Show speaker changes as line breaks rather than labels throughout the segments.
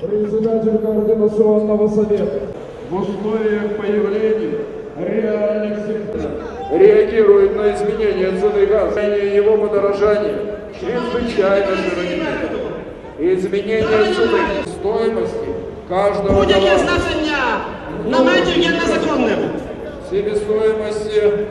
Председатель Координационного совета. В условиях появления реагирует на изменения цены газа, его подорожание чрезвычайно широкие. Изменение цены стоимости каждого товара. Себестоимости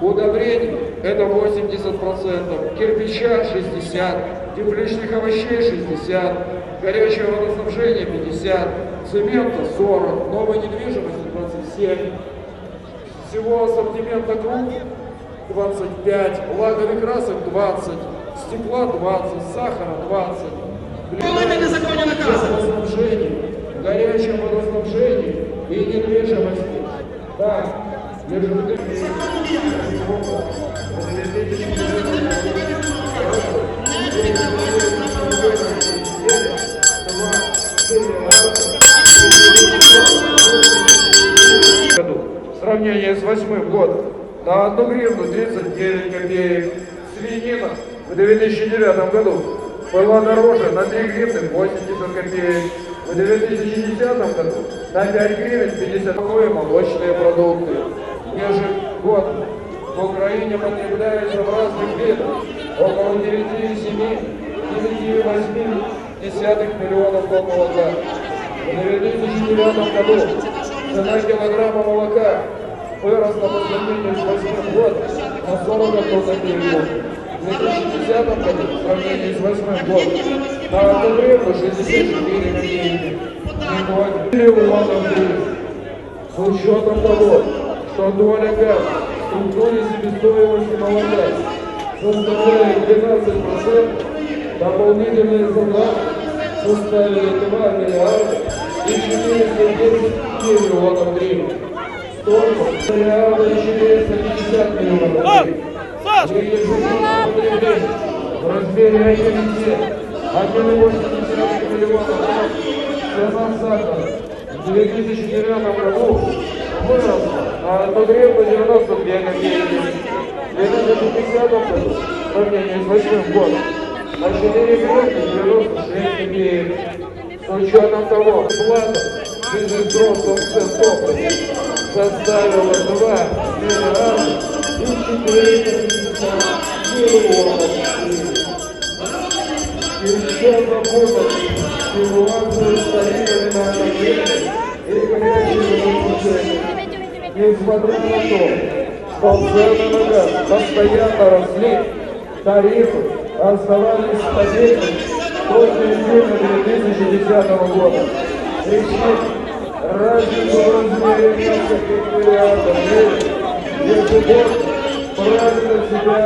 удобрений это 80%, кирпича 60%, тепличных овощей 60%, горячего водоснабжения 50%, цемента 40%, новой недвижимости 27%, всего ассортимента круг 25%, лаговых красок 20%, стекла 20%, сахара 20%.
Коли незаконні накази.
водоснабжении, горячем водоснабжении и недвижимости. Так, между тем, 2008 год на 1 гривну 39 копеек. Свинина в 2009 году была дороже на 3 гривны 80 копеек. В 2010 году на 5 гривен 50 копеек молочные продукты. Ежегодно в Украине потребляется в разных видах около 9,7 9,8 десятых миллионов тонн молока. В 2009 году цена килограмма молока выросла по сравнению с 8 годом на 40 копеек. В 2010 году в сравнении с 8 годом на 1 гривну 64 копейки. Сегодня миллионов гривен. С учетом того, что доля газа в структуре себестоимости молока составляет 12%, дополнительные затраты составили 2 миллиарда и 410 миллионов гривен. Миллиарда и 450 миллионов потреблении в размере 1,7 1,8 миллионов цена сахара в 2009 году выросла на 1 гривну 92 копейки. В 2010 году, в сравнении с 8 годом, на 4 гривны 96 копеек. С учетом того, плата цен топлива составила 2 миллиарда и 450 миллионов гривен. Еще работать ситуацию с тарифами на отопление и горячее водоснабжение. Несмотря на то, что цены на газ постоянно росли, тарифы оставались стабильными после июня 2010 года. Причина разницу в размере нескольких миллиардов гривен ежегодно брали на себя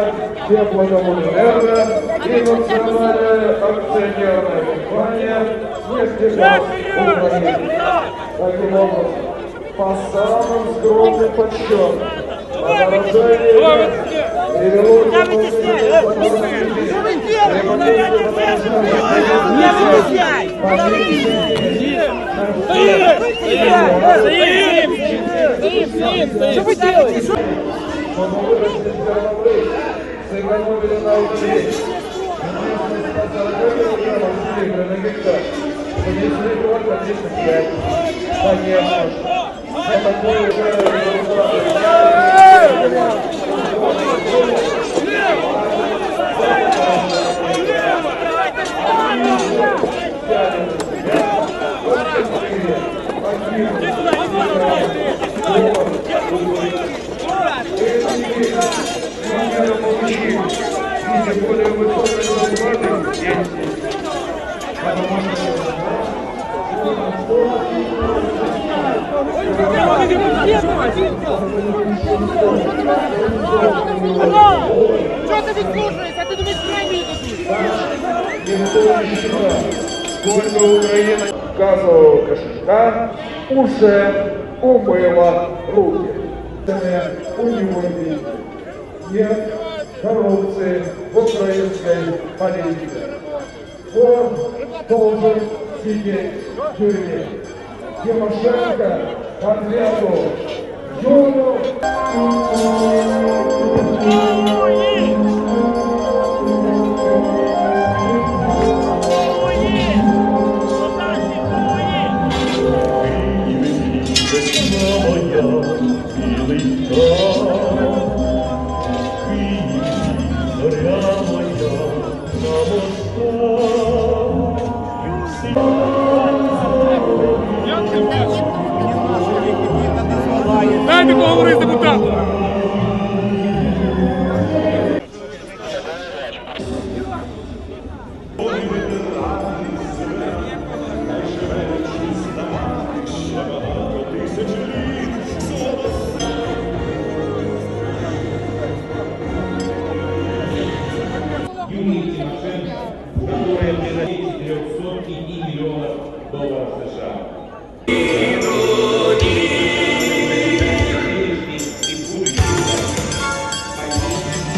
теплокоммунэнерго и национальная акционерная компания «Нефтегаз Украины». Таким образом, по самым скромным подсчетам, газа привело к подорожания
Что вы делаете?
чтобы вырастить зерновые, сэкономили на учении. Вместо 140 килограммов свеклы на гектар внесли только 35. Конечно же, за такое же Что
ты тут слушаешь? А ты думаешь, премию дадут?
никто не считал, сколько Украина газового кошелька уже умыла руки. унионии. Нет коррупции в украинской политике. Он должен сидеть в тюрьме. Тимошенко по ответу
Valores, deputado!